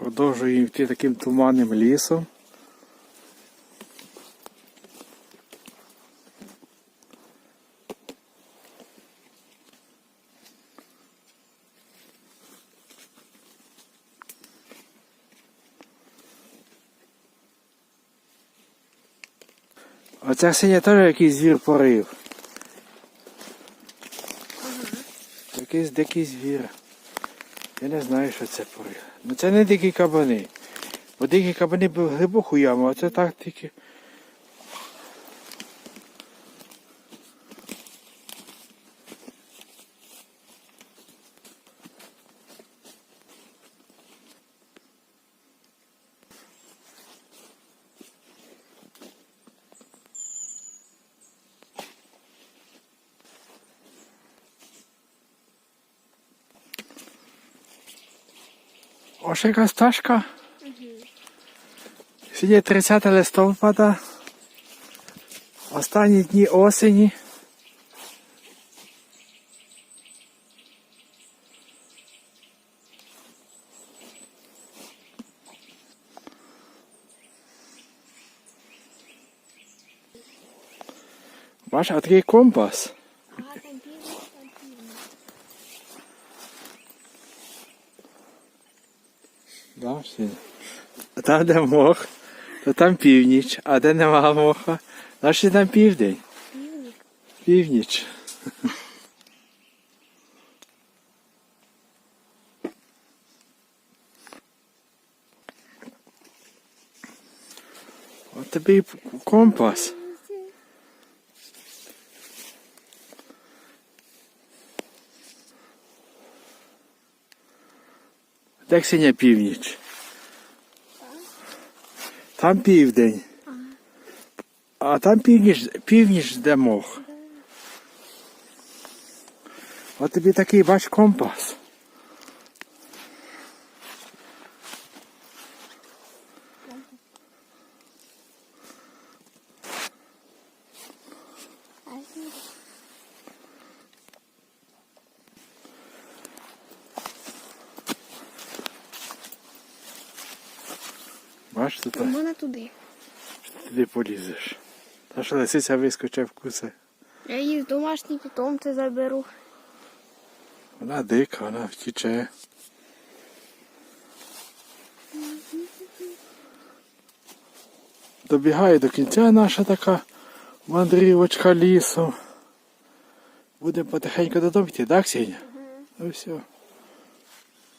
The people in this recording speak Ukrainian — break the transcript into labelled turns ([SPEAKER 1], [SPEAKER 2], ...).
[SPEAKER 1] Продовжуємо йти таким туманним лісом. Оця синя теж якийсь звір порив. Якийсь дикий звір. Я не знаю, що це порив. Ну це не дикі кабани. Бо дикі кабани були глибоку яму, а це так тільки. Ось яка стежка. Сьогодні 30 листопада. Останні дні осені. Бачиш, а такий компас.
[SPEAKER 2] А, там півник, там півник.
[SPEAKER 1] Да, Там, де мох, то там північ, а де нема моха, значить там південь.
[SPEAKER 2] Півник.
[SPEAKER 1] Північ. От тобі компас. Де синя північ? Там південь. А там північ, північ де мох. От тобі такий бач компас. Бач, тут
[SPEAKER 2] у мене туди.
[SPEAKER 1] туди полізеш. Та що лисиця вискочить вкусе.
[SPEAKER 2] Я її в домашній питомці заберу.
[SPEAKER 1] Вона дика, вона втіче. Добігає до кінця наша така мандрівочка лісом. Будемо потихеньку додому йти, так, Сеня? Ну все.